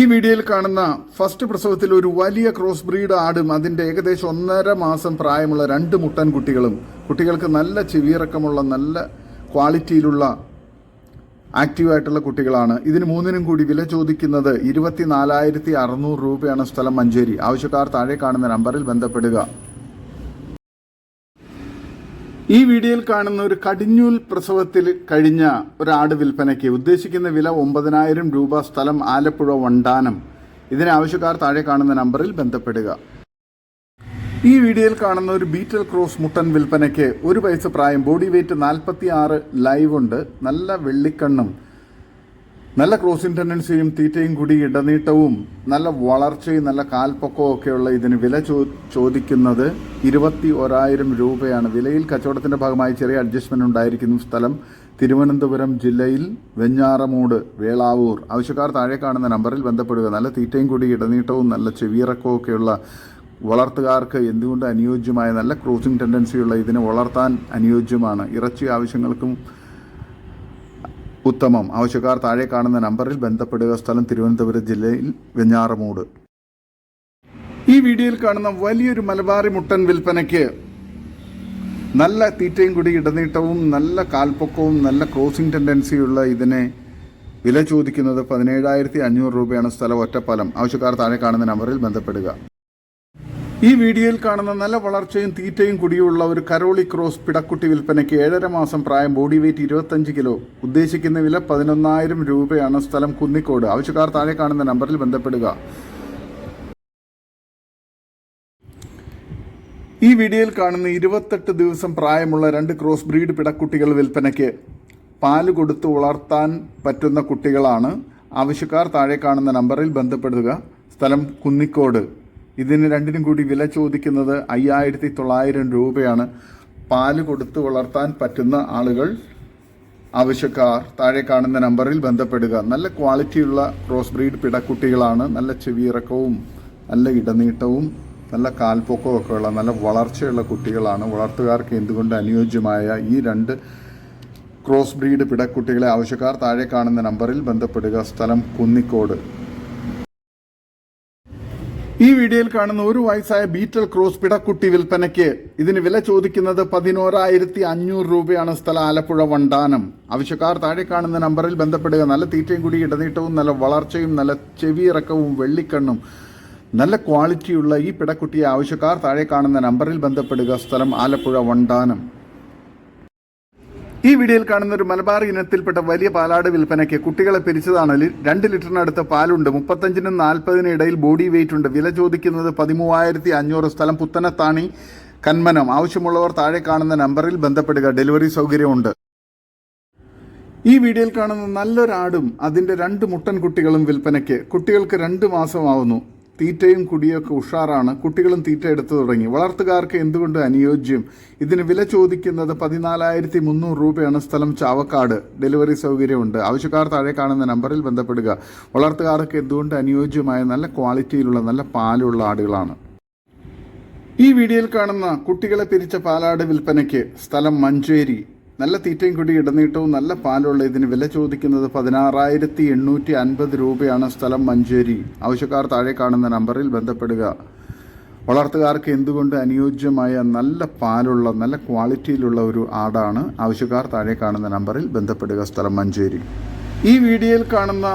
ഈ വീഡിയോയിൽ കാണുന്ന ഫസ്റ്റ് പ്രസവത്തിൽ ഒരു വലിയ ക്രോസ് ബ്രീഡ് ആടും അതിന്റെ ഏകദേശം ഒന്നര മാസം പ്രായമുള്ള രണ്ട് മുട്ടൻ കുട്ടികളും കുട്ടികൾക്ക് നല്ല ചെവിയിറക്കമുള്ള നല്ല ക്വാളിറ്റിയിലുള്ള ആക്റ്റീവായിട്ടുള്ള കുട്ടികളാണ്. ഇതിന് മൂന്നിനും കൂടി വില ചോദിക്കുന്നത് ഇരുപത്തിനാലായിരത്തി അറുന്നൂറ് രൂപയാണ് സ്ഥലം മഞ്ചേരി. ആവശ്യക്കാർ താഴെ കാണുന്ന നമ്പറിൽ ബന്ധപ്പെടുക. ഈ വീഡിയോയിൽ കാണുന്ന ഒരു കടിഞ്ഞൂൽ പ്രസവത്തിൽ കഴിഞ്ഞ ഒരാട് വിൽപ്പനയ്ക്ക് ഉദ്ദേശിക്കുന്ന വില ഒമ്പതിനായിരം രൂപ സ്ഥലം ആലപ്പുഴ വണ്ടാനം. ഇതിന് ആവശ്യക്കാർ താഴെ കാണുന്ന നമ്പറിൽ ബന്ധപ്പെടുക. ഈ വീഡിയോയിൽ കാണുന്ന ഒരു ബീറ്റൽ ക്രോസ് മുട്ടൻ വിൽപ്പനയ്ക്ക് ഒരു വയസ്സ് പ്രായം ബോഡി വെയിറ്റ് നാൽപ്പത്തി ആറ് ലൈവ് ഉണ്ട് നല്ല വെള്ളിക്കണ്ണും നല്ല ക്രോസിംഗ് ടെൻഡൻസിയും തീറ്റയും കൂടി ഇടനീട്ടവും നല്ല വളർച്ചയും നല്ല കാൽപ്പൊക്കവും ഒക്കെയുള്ള ഇതിന് വില ചോദിക്കുന്നത് ഇരുപത്തി ഒരായിരം രൂപയാണ്. വിലയിൽ കച്ചവടത്തിന്റെ ഭാഗമായി ചെറിയ അഡ്ജസ്റ്റ്മെന്റ് ഉണ്ടായിരിക്കുന്ന സ്ഥലം തിരുവനന്തപുരം ജില്ലയിൽ വെഞ്ഞാറമൂട് വേളാവൂർ. ആവശ്യക്കാർ താഴെ കാണുന്ന നമ്പറിൽ ബന്ധപ്പെടുക. നല്ല തീറ്റയും കൂടി ഇടനീട്ടവും നല്ല ചെവിയിറക്കവും ഒക്കെയുള്ള വളർത്തുകാർക്ക് എന്തുകൊണ്ട് അനുയോജ്യമായ നല്ല ക്രോസിംഗ് ടെൻഡൻസിയുള്ള ഇതിനെ വളർത്താൻ അനുയോജ്യമാണ്? ഇറച്ചി ആവശ്യങ്ങൾക്കും ഉത്തമം. ആവശ്യക്കാർ താഴെ കാണുന്ന നമ്പറിൽ ബന്ധപ്പെടുക. സ്ഥലം തിരുവനന്തപുരം ജില്ലയിൽ വെഞ്ഞാറമൂട്. ഈ വീഡിയോയിൽ കാണുന്ന വലിയൊരു മലബാറി മുട്ടൻ വിൽപ്പനയ്ക്ക് നല്ല തീറ്റയും കൂടി ഇടനീട്ടവും നല്ല കാൽപ്പൊക്കവും നല്ല ക്രോസിംഗ് ടെൻഡൻസിയുള്ള ഇതിനെ വില ചോദിക്കുന്നത് പതിനേഴായിരത്തി അഞ്ഞൂറ് രൂപയാണ് സ്ഥലം ഒറ്റപ്പാലം. ആവശ്യക്കാർ താഴെ കാണുന്ന നമ്പറിൽ ബന്ധപ്പെടുക. ഈ വീഡിയോയിൽ കാണുന്ന നല്ല വളർച്ചയും തീറ്റയും കൂടിയുള്ള ഒരു കരോളി ക്രോസ് പിടക്കുട്ടി വിൽപ്പനയ്ക്ക് ഏഴര മാസം പ്രായം ബോഡി വെയിറ്റ് ഇരുപത്തഞ്ച് കിലോ. ഉദ്ദേശിക്കുന്ന വില പതിനൊന്നായിരം രൂപയാണ്. സ്ഥലം കുന്നിക്കോട്. ആവശ്യക്കാർ താഴെ കാണുന്ന നമ്പറിൽ ബന്ധപ്പെടുക. ഈ വീഡിയോയിൽ കാണുന്ന ഇരുപത്തെട്ട് ദിവസം പ്രായമുള്ള രണ്ട് ക്രോസ് ബ്രീഡ് പിടക്കുട്ടികൾ വിൽപ്പനയ്ക്ക് പാൽ കൊടുത്ത് വളർത്താൻ പറ്റുന്ന കുട്ടികളാണ്. ആവശ്യക്കാർ താഴെ കാണുന്ന നമ്പറിൽ ബന്ധപ്പെടുക. സ്ഥലം കുന്നിക്കോട്. ഇതിന് രണ്ടിനും കൂടി വില ചോദിക്കുന്നത് അയ്യായിരത്തി തൊള്ളായിരം രൂപയാണ്. പാൽ കൊടുത്ത് വളർത്താൻ പറ്റുന്ന ആളുകൾ ആവശ്യക്കാർ താഴെ കാണുന്ന നമ്പറിൽ ബന്ധപ്പെടുക. നല്ല ക്വാളിറ്റിയുള്ള ക്രോസ് ബ്രീഡ് പിടക്കുട്ടികളാണ്. നല്ല ചെവിയിറക്കവും നല്ല ഇടനീട്ടവും നല്ല കാൽപ്പൊക്കവും ഒക്കെ ഉള്ള നല്ല വളർച്ചയുള്ള കുട്ടികളാണ്. വളർത്തുകാർക്ക് എന്തുകൊണ്ട് അനുയോജ്യമായ ഈ രണ്ട് ക്രോസ് ബ്രീഡ് പിടക്കുട്ടികളെ ആവശ്യക്കാർ താഴെ കാണുന്ന നമ്പറിൽ ബന്ധപ്പെടുക. സ്ഥലം കുന്നിക്കോട്. ഈ വീഡിയോയിൽ കാണുന്ന ഒരു വയസ്സായ ബീറ്റൽ ക്രോസ് പിടക്കുട്ടി വിൽപ്പനയ്ക്ക് ഇതിന് വില ചോദിക്കുന്നത് പതിനോരായിരത്തി അഞ്ഞൂറ് രൂപയാണ് സ്ഥലം ആലപ്പുഴ വണ്ടാനം. ആവശ്യക്കാർ താഴെ കാണുന്ന നമ്പറിൽ ബന്ധപ്പെടുക. നല്ല തീറ്റയും കൂടി ഇടനീട്ടവും നല്ല വളർച്ചയും നല്ല ചെവിയിറക്കവും വെള്ളിക്കണ്ണും നല്ല ക്വാളിറ്റിയുള്ള ഈ പിടക്കുട്ടിയെ ആവശ്യക്കാർ താഴെ കാണുന്ന നമ്പറിൽ ബന്ധപ്പെടുക. സ്ഥലം ആലപ്പുഴ വണ്ടാനം. ഈ വീഡിയോയിൽ കാണുന്ന ഒരു മലബാർ ഇനത്തിൽപ്പെട്ട വലിയ പാലാട് വിൽപ്പനയ്ക്ക് കുട്ടികളെ പിരിച്ചതാണ്. രണ്ട് ലിറ്ററിനടുത്ത് പാലുണ്ട്. മുപ്പത്തഞ്ചിനും നാൽപ്പതിനും ഇടയിൽ ബോഡി വെയിറ്റ് ഉണ്ട്. വില ചോദിക്കുന്നത് പതിമൂവായിരത്തി അഞ്ഞൂറ് സ്ഥലം പുത്തനത്താണി കന്മനം. ആവശ്യമുള്ളവർ താഴെ കാണുന്ന നമ്പറിൽ ബന്ധപ്പെടുക. ഡെലിവറി സൗകര്യമുണ്ട്. ഈ വീഡിയോയിൽ കാണുന്ന നല്ലൊരാടും അതിന്റെ രണ്ട് മുട്ടൻ കുട്ടികളും വിൽപ്പനയ്ക്ക്. കുട്ടികൾക്ക് രണ്ട് മാസമാവുന്നു. തീറ്റയും കുടിയൊക്കെ ഉഷാറാണ്. കുട്ടികളും തീറ്റ എടുത്തു തുടങ്ങി. വളർത്തുകാർക്ക് എന്തുകൊണ്ട് അനുയോജ്യം? ഇതിന് വില ചോദിക്കുന്നത് പതിനാലായിരത്തി മുന്നൂറ് രൂപയാണ് സ്ഥലം ചാവക്കാട്. ഡെലിവറി സൗകര്യമുണ്ട്. ആവശ്യക്കാർ താഴെ കാണുന്ന നമ്പറിൽ ബന്ധപ്പെടുക. വളർത്തുകാർക്ക് എന്തുകൊണ്ട് അനുയോജ്യമായ നല്ല ക്വാളിറ്റിയിലുള്ള നല്ല പാലുള്ള ആടുകളാണ്. ഈ വീഡിയോയിൽ കാണുന്ന കുട്ടികളെ പിരിച്ച പാലാട് വിൽപ്പനയ്ക്ക് സ്ഥലം മഞ്ചേരി. നല്ല തീറ്റയും കൂടി ഇടനീട്ടവും നല്ല പാലുള്ള ഇതിന് വില ചോദിക്കുന്നത് പതിനാറായിരത്തി എണ്ണൂറ്റി അൻപത് രൂപയാണ് സ്ഥലം മഞ്ചേരി. ആവശ്യക്കാർ താഴെ കാണുന്ന നമ്പറിൽ ബന്ധപ്പെടുക. വളർത്തുകാർക്ക് എന്തുകൊണ്ട് അനുയോജ്യമായ നല്ല പാലുള്ള നല്ല ക്വാളിറ്റിയിലുള്ള ഒരു ആടാണ്? ആവശ്യക്കാർ താഴെ കാണുന്ന നമ്പറിൽ ബന്ധപ്പെടുക സ്ഥലം മഞ്ചേരി. ഈ വീഡിയോയിൽ കാണുന്ന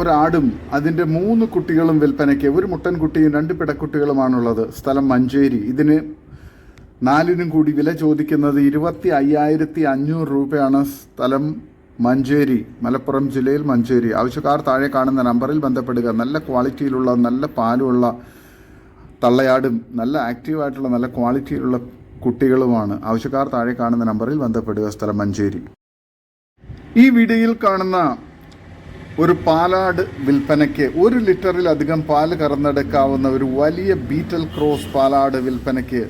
ഒരാടും അതിന്റെ മൂന്ന് കുട്ടികളും വിൽപ്പനയ്ക്ക് ഒരു മുട്ടൻകുട്ടിയും രണ്ട് പിടക്കുട്ടികളുമാണുള്ളത്. സ്ഥലം മഞ്ചേരി. ഇതിന് നാലിനും കൂടി വില ചോദിക്കുന്നത് ഇരുപത്തി അയ്യായിരത്തി അഞ്ഞൂറ് രൂപയാണ് സ്ഥലം മഞ്ചേരി മലപ്പുറം ജില്ലയിൽ മഞ്ചേരി. ആവശ്യക്കാർ താഴെ കാണുന്ന നമ്പറിൽ ബന്ധപ്പെടുക. നല്ല ക്വാളിറ്റിയിലുള്ള നല്ല പാലുള്ള തള്ളയാടും നല്ല ആക്റ്റീവായിട്ടുള്ള നല്ല ക്വാളിറ്റിയിലുള്ള കുട്ടികളുമാണ്. ആവശ്യക്കാർ താഴെ കാണുന്ന നമ്പറിൽ ബന്ധപ്പെടുക. സ്ഥലം മഞ്ചേരി. ഈ വീഡിയോയിൽ കാണുന്ന ഒരു പാലാട് വിൽപ്പനയ്ക്ക് ഒരു ലിറ്ററിലധികം പാൽ കറന്നെടുക്കാവുന്ന ഒരു വലിയ ബീറ്റൽ ക്രോസ് പാലാട് വിൽപ്പനയ്ക്ക്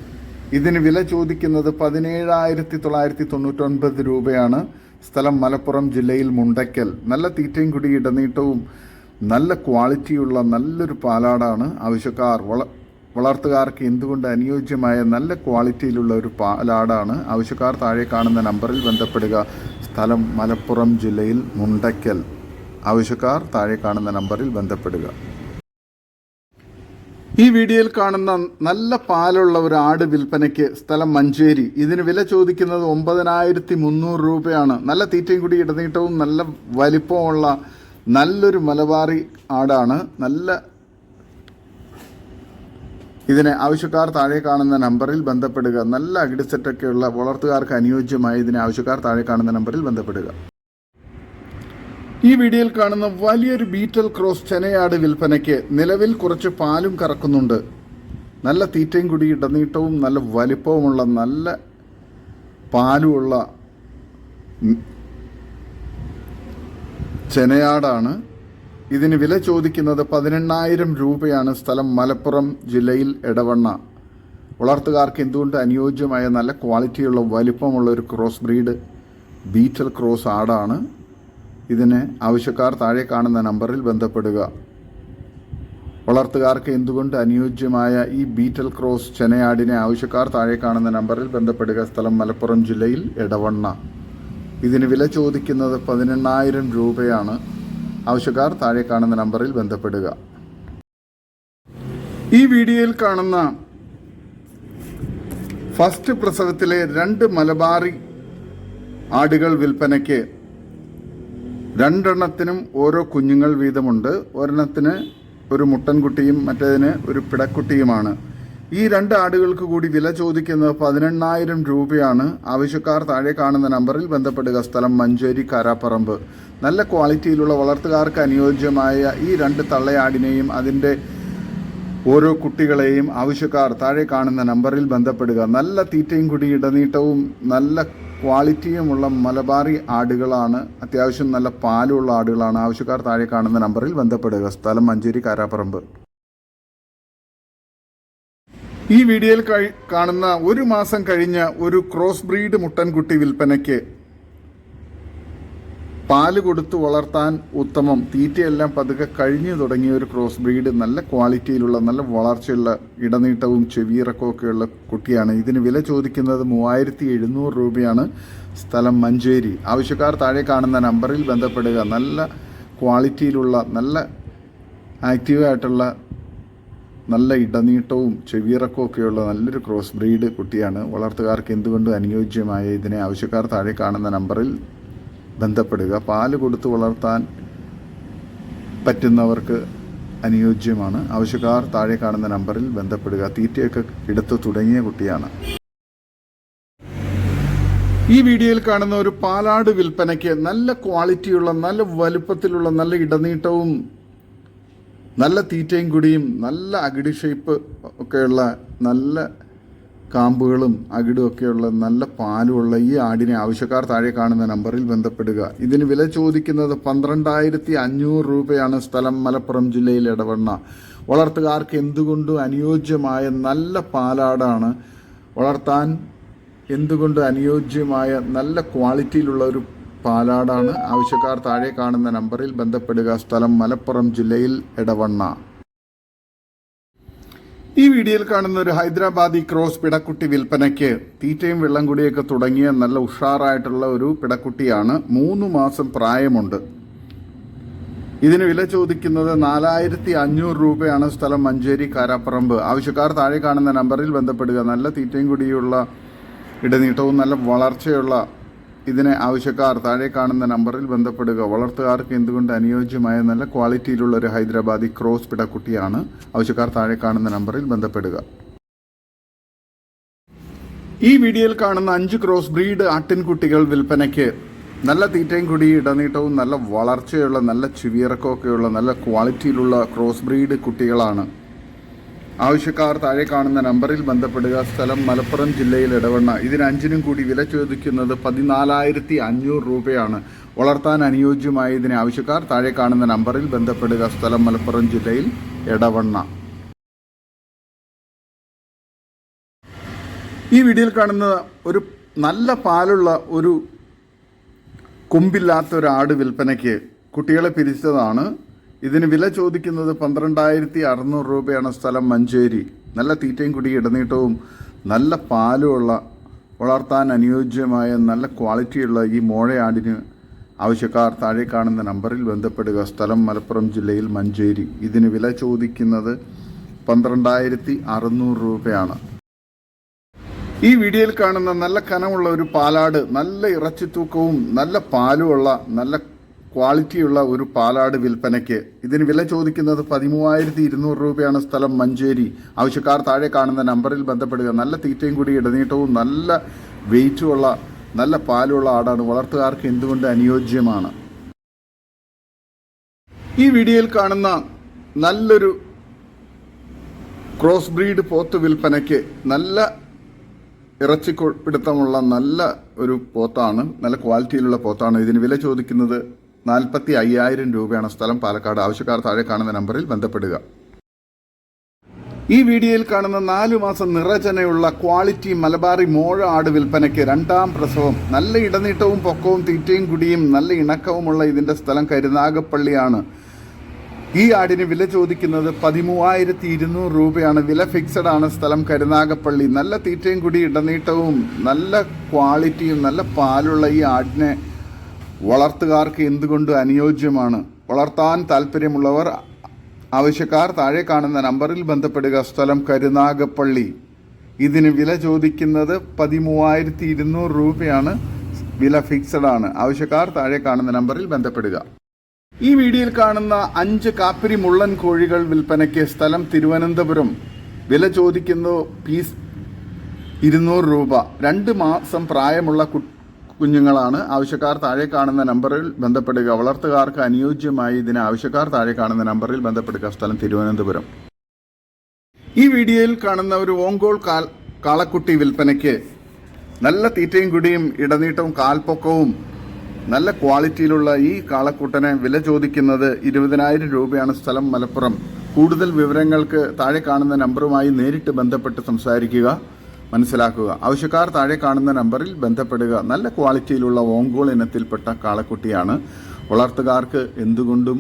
ഇതിന് വില ചോദിക്കുന്നത് പതിനേഴായിരത്തി തൊള്ളായിരത്തി തൊണ്ണൂറ്റൊൻപത് രൂപയാണ്. സ്ഥലം മലപ്പുറം ജില്ലയിൽ മുണ്ടയ്ക്കൽ. നല്ല തീറ്റയും കുടി ഇടനീട്ടവും നല്ല ക്വാളിറ്റിയുള്ള നല്ലൊരു പാലാടാണ്. ആവശ്യക്കാർ വള വളർത്തുകാർക്ക് എന്തുകൊണ്ട് അനുയോജ്യമായ നല്ല ക്വാളിറ്റിയിലുള്ള ഒരു പാലാടാണ്? ആവശ്യക്കാർ താഴെ കാണുന്ന നമ്പറിൽ ബന്ധപ്പെടുക. സ്ഥലം മലപ്പുറം ജില്ലയിൽ മുണ്ടയ്ക്കൽ. ആവശ്യക്കാർ താഴെ കാണുന്ന നമ്പറിൽ ബന്ധപ്പെടുക. ഈ വീഡിയോയിൽ കാണുന്ന നല്ല പാലുള്ള ഒരു ആട് വിൽപ്പനയ്ക്ക് സ്ഥലം മഞ്ചേരി. ഇതിന് വില ചോദിക്കുന്നത് ഒമ്പതിനായിരത്തി മുന്നൂറ് രൂപയാണ്. നല്ല തീറ്റയും കൂടി ഇടനീട്ടവും നല്ല വലിപ്പമുള്ള നല്ലൊരു മലബാറി ആടാണ്. നല്ല ഇതിനെ ആവശ്യക്കാർ താഴെ കാണുന്ന നമ്പറിൽ ബന്ധപ്പെടുക. നല്ല അകിടിസെറ്റൊക്കെയുള്ള വളർത്തുകാർക്ക് അനുയോജ്യമായ ഇതിനെ ആവശ്യക്കാർ താഴെ കാണുന്ന നമ്പറിൽ ബന്ധപ്പെടുക. ഈ വീഡിയോയിൽ കാണുന്ന വലിയൊരു ബീറ്റൽ ക്രോസ് ചെനയാട് വിൽപ്പനയ്ക്ക് നിലവിൽ കുറച്ച് പാലും കറക്കുന്നുണ്ട്. നല്ല തീറ്റയും കൂടി ഇടനീട്ടവും നല്ല വലിപ്പവുമുള്ള നല്ല പാലുമുള്ള ചെനയാടാണ്. ഇതിന് വില ചോദിക്കുന്നത് പതിനെണ്ണായിരം രൂപയാണ്. സ്ഥലം മലപ്പുറം ജില്ലയിൽ ഇടവണ്ണ വളർത്തുകാർക്ക് എന്തുകൊണ്ട് അനുയോജ്യമായ നല്ല ക്വാളിറ്റിയുള്ള വലിപ്പമുള്ള ഒരു ക്രോസ് ബ്രീഡ് ബീറ്റൽ ക്രോസ് ആടാണ്? ഇതിന് ആവശ്യക്കാർ താഴെ കാണുന്ന നമ്പറിൽ ബന്ധപ്പെടുക. വളർത്തുകാർക്ക് എന്തുകൊണ്ട് അനുയോജ്യമായ ഈ ബീറ്റൽ ക്രോസ് ചെനയാടിനെ ആവശ്യക്കാർ താഴെ കാണുന്ന നമ്പറിൽ ബന്ധപ്പെടുക സ്ഥലം മലപ്പുറം ജില്ലയിൽ എടവണ്ണ. ഇതിന് വില ചോദിക്കുന്നത് പതിനെണ്ണായിരം രൂപയാണ്. ആവശ്യക്കാർ താഴെ കാണുന്ന നമ്പറിൽ ബന്ധപ്പെടുക. ഈ വീഡിയോയിൽ കാണുന്ന ഫസ്റ്റ് പ്രസവത്തിലെ രണ്ട് മലബാറി ആടുകൾ വിൽപ്പനയ്ക്ക് രണ്ടെണ്ണത്തിനും ഓരോ കുഞ്ഞുങ്ങൾ വീതമുണ്ട്. ഒരെണ്ണത്തിന് ഒരു മുട്ടൻകുട്ടിയും മറ്റേതിന് ഒരു പിടക്കുട്ടിയുമാണ്. ഈ രണ്ട് ആടുകൾക്ക് കൂടി വില ചോദിക്കുന്നത് പതിനെണ്ണായിരം രൂപയാണ്. ആവശ്യക്കാർ താഴെ കാണുന്ന നമ്പറിൽ ബന്ധപ്പെടുക. സ്ഥലം മഞ്ചേരി കാരാപ്പറമ്പ്. നല്ല ക്വാളിറ്റിയിലുള്ള വളർത്തുകാർക്ക് അനുയോജ്യമായ ഈ രണ്ട് തള്ളയാടിനെയും അതിന്റെ ഓരോ കുട്ടികളെയും ആവശ്യക്കാർ താഴെ കാണുന്ന നമ്പറിൽ ബന്ധപ്പെടുക. നല്ല തീറ്റയും കുടി ഇടനീട്ടവും നല്ല ക്വാളിറ്റിയുമുള്ള മലബാറി ആടുകളാണ്. അത്യാവശ്യം നല്ല പാലുള്ള ആടുകളാണ്. ആവശ്യക്കാർ താഴെ കാണുന്ന നമ്പറിൽ ബന്ധപ്പെടുക. സ്ഥലം മഞ്ചേരി കാരാപ്പറമ്പ്. ഈ വീഡിയോയിൽ കാണുന്ന ഒരു മാസം കഴിഞ്ഞ ഒരു ക്രോസ് ബ്രീഡ് മുട്ടൻകുട്ടി വിൽപ്പനയ്ക്ക് പാൽ കൊടുത്ത് വളർത്താൻ ഉത്തമം. തീറ്റയെല്ലാം പതുക്കെ കഴിഞ്ഞു തുടങ്ങിയ ഒരു ക്രോസ് ബ്രീഡ് നല്ല ക്വാളിറ്റിയിലുള്ള നല്ല വളർച്ചയുള്ള ഇടനീട്ടവും ചെവിയിറക്കവും ഒക്കെയുള്ള കുട്ടിയാണ്. ഇതിന് വില ചോദിക്കുന്നത് മൂവായിരത്തി എഴുന്നൂറ് രൂപയാണ്. സ്ഥലം മഞ്ചേരി. ആവശ്യക്കാർ താഴെ കാണുന്ന നമ്പറിൽ ബന്ധപ്പെടുക. നല്ല ക്വാളിറ്റിയിലുള്ള നല്ല ആക്റ്റീവായിട്ടുള്ള നല്ല ഇടനീട്ടവും ചെവിയിറക്കവും ഒക്കെയുള്ള നല്ലൊരു ക്രോസ് ബ്രീഡ് കുട്ടിയാണ്. വളർത്തുകാർക്ക് എന്തുകൊണ്ടും അനുയോജ്യമായ? ഇതിനെ ആവശ്യക്കാർ താഴെ കാണുന്ന നമ്പറിൽ ബന്ധപ്പെടുക. പാൽ കൊടുത്ത് വളർത്താൻ പറ്റുന്നവർക്ക് അനുയോജ്യമാണ്. ആവശ്യക്കാർ താഴെ കാണുന്ന നമ്പറിൽ ബന്ധപ്പെടുക. തീറ്റയൊക്കെ എടുത്തു തുടങ്ങിയ കുട്ടിയാണ്. ഈ വീഡിയോയിൽ കാണുന്ന ഒരു പാലാട് വിൽപ്പനയ്ക്ക് നല്ല ക്വാളിറ്റിയുള്ള നല്ല വലുപ്പത്തിലുള്ള നല്ല ഇടനീട്ടവും നല്ല തീറ്റയും കൂടിയും നല്ല അകിടി ഷേപ്പ് ഒക്കെയുള്ള നല്ല കാമ്പുകളും അകിടും ഒക്കെയുള്ള നല്ല പാലുമുള്ള ഈ ആടിനെ ആവശ്യക്കാർ താഴെ കാണുന്ന നമ്പറിൽ ബന്ധപ്പെടുക. ഇതിന് വില ചോദിക്കുന്നത് പന്ത്രണ്ടായിരത്തി അഞ്ഞൂറ് രൂപയാണ് സ്ഥലം മലപ്പുറം ജില്ലയിൽ ഇടവണ്ണ വളർത്തുകാർക്ക് എന്തുകൊണ്ടും അനുയോജ്യമായ നല്ല പാലാടാണ്? വളർത്താൻ എന്തുകൊണ്ട് അനുയോജ്യമായ നല്ല ക്വാളിറ്റിയിലുള്ള ഒരു പാലാടാണ്? ആവശ്യക്കാർ താഴെ കാണുന്ന നമ്പറിൽ ബന്ധപ്പെടുക. സ്ഥലം മലപ്പുറം ജില്ലയിൽ എടവണ്ണ. ഈ വീഡിയോയിൽ കാണുന്ന ഒരു ഹൈദരാബാദി ക്രോസ് പിടക്കുട്ടി വിൽപ്പനയ്ക്ക് തീറ്റയും വെള്ളം കൂടിയൊക്കെ തുടങ്ങിയ നല്ല ഉഷാറായിട്ടുള്ള ഒരു പിടക്കുട്ടിയാണ്. മൂന്ന് മാസം പ്രായമുണ്ട്. ഇതിന് വില ചോദിക്കുന്നത് നാലായിരത്തി അഞ്ഞൂറ് രൂപയാണ്. സ്ഥലം മഞ്ചേരി കാരാപ്പറമ്പ്. ആവശ്യക്കാർ താഴെ കാണുന്ന നമ്പറിൽ ബന്ധപ്പെടുക. നല്ല തീറ്റയും കൂടിയുള്ള ഇടനീട്ടവും നല്ല വളർച്ചയുള്ള ഇതിനെ ആവശ്യക്കാർ താഴെ കാണുന്ന നമ്പറിൽ ബന്ധപ്പെടുക. വളർത്തുകാർക്ക് എന്തുകൊണ്ട് അനുയോജ്യമായ നല്ല ക്വാളിറ്റിയിലുള്ള ഒരു ഹൈദരാബാദി ക്രോസ് പിടക്കുട്ടിയാണ് ആവശ്യക്കാർ താഴെ കാണുന്ന നമ്പറിൽ ബന്ധപ്പെടുക. ഈ വീഡിയോയിൽ കാണുന്ന അഞ്ച് ക്രോസ് ബ്രീഡ് ആട്ടിൻകുട്ടികൾ വിൽപ്പനയ്ക്ക് നല്ല തീറ്റയും കുടി ഇടനീട്ടവും നല്ല വളർച്ചയുള്ള നല്ല ചുവിയിറക്കമൊക്കെയുള്ള നല്ല ക്വാളിറ്റിയിലുള്ള ക്രോസ് ബ്രീഡ് കുട്ടികളാണ്. ആവശ്യക്കാർ താഴെ കാണുന്ന നമ്പറിൽ ബന്ധപ്പെടുക. സ്ഥലം മലപ്പുറം ജില്ലയിൽ ഇടവണ്ണ ഇതിന് അഞ്ചിനും കൂടി വില ചോദിക്കുന്നത് പതിനാലായിരത്തി അഞ്ഞൂറ് രൂപയാണ്. വളർത്താൻ അനുയോജ്യമായ ഇതിന് ആവശ്യക്കാർ താഴെ കാണുന്ന നമ്പറിൽ ബന്ധപ്പെടുക. സ്ഥലം മലപ്പുറം ജില്ലയിൽ ഇടവണ്ണ ഈ വീഡിയോയിൽ കാണുന്ന ഒരു നല്ല പാലുള്ള ഒരു കൊമ്പില്ലാത്ത ഒരു ആട് വിൽപ്പനയ്ക്ക് കുട്ടികളെ പിരിച്ചതാണ് ഇതിന് വില ചോദിക്കുന്നത് പന്ത്രണ്ടായിരത്തി അറുന്നൂറ് രൂപയാണ് സ്ഥലം മഞ്ചേരി. നല്ല തീറ്റയും കുടി ഇടനീട്ടവും നല്ല പാലുമുള്ള വളർത്താൻ അനുയോജ്യമായ നല്ല ക്വാളിറ്റിയുള്ള ഈ മോഴയാടിന് ആവശ്യക്കാർ താഴെ കാണുന്ന നമ്പറിൽ ബന്ധപ്പെടുക. സ്ഥലം മലപ്പുറം ജില്ലയിൽ മഞ്ചേരി. ഇതിന് വില ചോദിക്കുന്നത് പന്ത്രണ്ടായിരത്തി അറുന്നൂറ് രൂപയാണ്. ഈ വീഡിയോയിൽ കാണുന്ന നല്ല കനമുള്ള ഒരു പാലാട് നല്ല ഇറച്ചി തൂക്കവും നല്ല പാലുമുള്ള നല്ല ക്വാളിറ്റിയുള്ള ഒരു പാലാട് വിൽപ്പനയ്ക്ക്. ഇതിന് വില ചോദിക്കുന്നത് പതിമൂവായിരത്തി ഇരുന്നൂറ് രൂപയാണ് സ്ഥലം മഞ്ചേരി. ആവശ്യക്കാർ താഴെ കാണുന്ന നമ്പറിൽ ബന്ധപ്പെടുക. നല്ല തീറ്റയും കൂടി ഇടനീട്ടവും നല്ല വെയിറ്റുമുള്ള നല്ല പാലുള്ള ആടാണ്. വളർത്തുകാർക്ക് എന്തുകൊണ്ട് അനുയോജ്യമാണ്? ഈ വീഡിയോയിൽ കാണുന്ന നല്ലൊരു ക്രോസ് ബ്രീഡ് പോത്ത് വിൽപ്പനയ്ക്ക് നല്ല ഇറച്ചി പിടുത്തമുള്ള നല്ല ഒരു പോത്താണ്. നല്ല ക്വാളിറ്റിയിലുള്ള പോത്താണ്. ഇതിന് വില ചോദിക്കുന്നത് നാൽപ്പത്തി അയ്യായിരം രൂപയാണ് സ്ഥലം പാലക്കാട് ആവശ്യക്കാർ താഴെ കാണുന്ന നമ്പറിൽ ബന്ധപ്പെടുക. ഈ വീഡിയോയിൽ കാണുന്ന നാലു മാസം നിറചനയുള്ള ക്വാളിറ്റി മലബാറി മോഴ ആട് വിൽപ്പനയ്ക്ക് രണ്ടാം പ്രസവം. നല്ല ഇടനീട്ടവും പൊക്കവും തീറ്റയും കുടിയും നല്ല ഇണക്കവുമുള്ള ഇതിന്റെ സ്ഥലം കരുനാഗപ്പള്ളിയാണ്. ഈ ആടിന് വില ചോദിക്കുന്നത് പതിമൂവായിരത്തി ഇരുന്നൂറ് രൂപയാണ്. വില ഫിക്സഡ് ആണ് സ്ഥലം കരുനാഗപ്പള്ളി. നല്ല തീറ്റയും കുടി ഇടനീട്ടവും നല്ല ക്വാളിറ്റിയും നല്ല പാലുള്ള ഈ ആടിനെ വളർത്തുകാർക്ക് എന്തുകൊണ്ട് അനുയോജ്യമാണ്? വളർത്താൻ താല്പര്യമുള്ളവർ ആവശ്യക്കാർ താഴെ കാണുന്ന നമ്പറിൽ ബന്ധപ്പെടുക. സ്ഥലം കരുനാഗപ്പള്ളി. ഇതിന് വില ചോദിക്കുന്നത് പതിമൂവായിരത്തി ഇരുന്നൂറ് രൂപയാണ്. വില ഫിക്സഡ് ആണ്. ആവശ്യക്കാർ താഴെ കാണുന്ന നമ്പറിൽ ബന്ധപ്പെടുക. ഈ വീഡിയോയിൽ കാണുന്ന അഞ്ച് കാപ്പിരി മുള്ളൻ കോഴികൾ വിൽപ്പനയ്ക്ക് സ്ഥലം തിരുവനന്തപുരം. വില ചോദിക്കുന്നു പീസ് ഇരുന്നൂറ് രൂപ. രണ്ട് മാസം പ്രായമുള്ള കു- കുഞ്ഞുങ്ങളാണ്. ആവശ്യക്കാർ താഴെ കാണുന്ന നമ്പറിൽ ബന്ധപ്പെടുക. വളർത്തുകാർക്ക് അനുയോജ്യമായി ഇതിന് ആവശ്യക്കാർ താഴെ കാണുന്ന നമ്പറിൽ ബന്ധപ്പെടുക. സ്ഥലം തിരുവനന്തപുരം. ഈ വീഡിയോയിൽ കാണുന്ന ഒരു ഓങ്കോൾ കാളക്കുട്ടി വിൽപ്പനയ്ക്ക് നല്ല തീറ്റയും കുടിയും ഇടനീട്ടവും കാൽപ്പൊക്കവും നല്ല ക്വാളിറ്റിയിലുള്ള ഈ കാളക്കുട്ടനെ വില ചോദിക്കുന്നത് ഇരുപതിനായിരം രൂപയാണ് സ്ഥലം മലപ്പുറം. കൂടുതൽ വിവരങ്ങൾക്ക് താഴെ കാണുന്ന നമ്പറുമായി നേരിട്ട് ബന്ധപ്പെട്ട് സംസാരിക്കുക. മനസ്സിലാക്കുക. ആവശ്യക്കാർ താഴെ കാണുന്ന നമ്പറിൽ ബന്ധപ്പെടുക. നല്ല ക്വാളിറ്റിയിലുള്ള ഓങ്കോൾ ഇനത്തിൽപ്പെട്ട കാളക്കുട്ടിയാണ്. വളർത്തുകാർക്ക് എന്തുകൊണ്ടും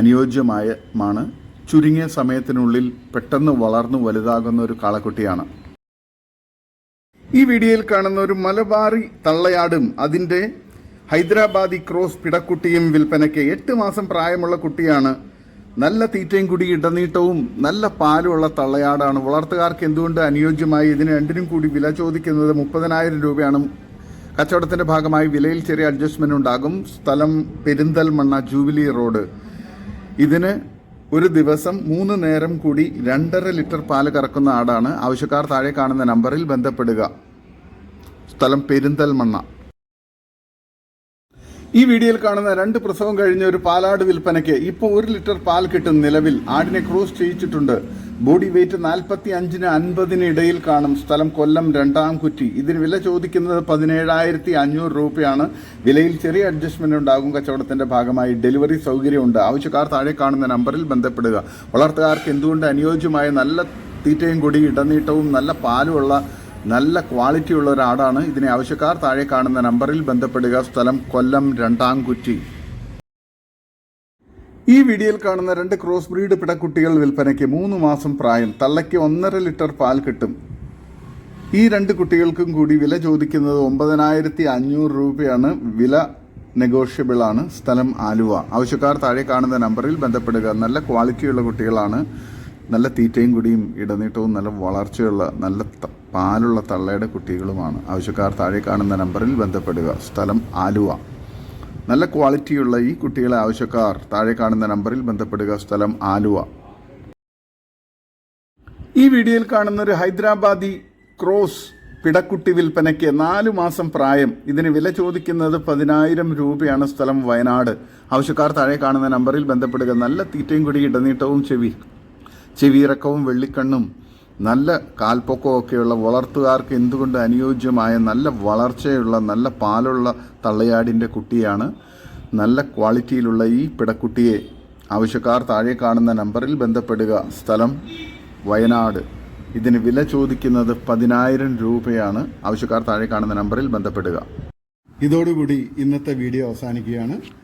അനുയോജ്യമായമാണ്. ചുരുങ്ങിയ സമയത്തിനുള്ളിൽ പെട്ടെന്ന് വളർന്നു വലുതാകുന്ന ഒരു കാളക്കുട്ടിയാണ്. ഈ വീഡിയോയിൽ കാണുന്ന ഒരു മലബാറി തള്ളയാടും അതിന്റെ ഹൈദരാബാദി ക്രോസ് പിടക്കുട്ടിയും വിൽപ്പനയ്ക്ക് എട്ട് മാസം പ്രായമുള്ള കുട്ടിയാണ് നല്ല തീറ്റയും കൂടി ഇടനീട്ടവും നല്ല പാലുമുള്ള തള്ളയാടാണ്. വളർത്തുകാർക്ക് എന്തുകൊണ്ട് അനുയോജ്യമായി? ഇതിന് രണ്ടിനും കൂടി വില ചോദിക്കുന്നത് മുപ്പതിനായിരം രൂപയാണ്. കച്ചവടത്തിന്റെ ഭാഗമായി വിലയിൽ ചെറിയ അഡ്ജസ്റ്റ്മെന്റ് ഉണ്ടാകും. സ്ഥലം പെരിന്തൽമണ്ണ ജൂബിലി റോഡ്. ഇതിന് ഒരു ദിവസം മൂന്ന് നേരം കൂടി രണ്ടര ലിറ്റർ പാൽ കറക്കുന്ന ആടാണ്. ആവശ്യക്കാർ താഴെ കാണുന്ന നമ്പറിൽ ബന്ധപ്പെടുക. സ്ഥലം പെരിന്തൽമണ്ണ. ഈ വീഡിയോയിൽ കാണുന്ന രണ്ട് പ്രസവം കഴിഞ്ഞ ഒരു പാലാട് വിൽപ്പനയ്ക്ക് ഇപ്പോൾ ഒരു ലിറ്റർ പാൽ കിട്ടുന്ന നിലവിൽ ആടിനെ ക്രോസ് ചെയ്യിച്ചിട്ടുണ്ട്. ബോഡി വെയിറ്റ് നാൽപ്പത്തി അഞ്ചിന് അൻപതിന് ഇടയിൽ കാണും. സ്ഥലം കൊല്ലം രണ്ടാം കുറ്റി. ഇതിന് വില ചോദിക്കുന്നത് പതിനേഴായിരത്തി അഞ്ഞൂറ് രൂപയാണ്. വിലയിൽ ചെറിയ അഡ്ജസ്റ്റ്മെന്റ് ഉണ്ടാകും. കച്ചവടത്തിന്റെ ഭാഗമായി ഡെലിവറി സൗകര്യമുണ്ട്. ആവശ്യക്കാർ താഴെ കാണുന്ന നമ്പറിൽ ബന്ധപ്പെടുക. വളർത്തുകാർക്ക് എന്തുകൊണ്ട് അനുയോജ്യമായ നല്ല തീറ്റയും കൊടി ഇടനീട്ടവും നല്ല പാലുമുള്ള നല്ല ക്വാളിറ്റിയുള്ള ഒരു ആടാണ് ഇതിനെ ആവശ്യക്കാർ താഴെ കാണുന്ന നമ്പറിൽ ബന്ധപ്പെടുക. സ്ഥലം കൊല്ലം രണ്ടാംകുറ്റി. ഈ വീഡിയോയിൽ കാണുന്ന രണ്ട് ക്രോസ് ബ്രീഡ് പിടക്കുട്ടികൾ വിൽപ്പനയ്ക്ക് മൂന്ന് മാസം പ്രായം. തള്ളയ്ക്ക് ഒന്നര ലിറ്റർ പാൽ കിട്ടും. ഈ രണ്ട് കുട്ടികൾക്കും കൂടി വില ചോദിക്കുന്നത് ഒമ്പതിനായിരത്തി അഞ്ഞൂറ് രൂപയാണ്. വില നെഗോഷ്യബിൾ ആണ്. സ്ഥലം ആലുവ. ആവശ്യക്കാർ താഴെ കാണുന്ന നമ്പറിൽ ബന്ധപ്പെടുക. നല്ല ക്വാളിറ്റിയുള്ള കുട്ടികളാണ്. നല്ല തീറ്റയും കുടിയും ഇടനീട്ടവും നല്ല വളർച്ചയുള്ള നല്ല പാലുള്ള തള്ളയുടെ കുട്ടികളുമാണ്. ആവശ്യക്കാർ താഴെ കാണുന്ന നമ്പറിൽ ബന്ധപ്പെടുക. സ്ഥലം ആലുവ. നല്ല ക്വാളിറ്റിയുള്ള ഈ കുട്ടികളെ ആവശ്യക്കാർ താഴെ കാണുന്ന നമ്പറിൽ ബന്ധപ്പെടുക. സ്ഥലം ആലുവ. ഈ വീഡിയോയിൽ കാണുന്ന ഒരു ഹൈദരാബാദി ക്രോസ് പിടക്കുട്ടി വിൽപ്പനയ്ക്ക് നാലു മാസം പ്രായം. ഇതിന് വില ചോദിക്കുന്നത് പതിനായിരം രൂപയാണ് സ്ഥലം വയനാട്. ആവശ്യക്കാർ താഴെ കാണുന്ന നമ്പറിൽ ബന്ധപ്പെടുക. നല്ല തീറ്റയും കുടി ഇടനീട്ടവും ചെവി ചെവിയിറക്കവും വെള്ളിക്കണ്ണും നല്ല കാൽപ്പൊക്കമൊക്കെയുള്ള വളർത്തുകാർക്ക് എന്തുകൊണ്ട് അനുയോജ്യമായ നല്ല വളർച്ചയുള്ള നല്ല പാലുള്ള തള്ളയാടിന്റെ കുട്ടിയാണ് നല്ല ക്വാളിറ്റിയിലുള്ള ഈ പിടക്കുട്ടിയെ ആവശ്യക്കാർ താഴെ കാണുന്ന നമ്പറിൽ ബന്ധപ്പെടുക. സ്ഥലം വയനാട്. ഇതിന് വില ചോദിക്കുന്നത് പതിനായിരം രൂപയാണ്. ആവശ്യക്കാർ താഴെ കാണുന്ന നമ്പറിൽ ബന്ധപ്പെടുക. ഇതോടുകൂടി ഇന്നത്തെ വീഡിയോ അവസാനിക്കുകയാണ്.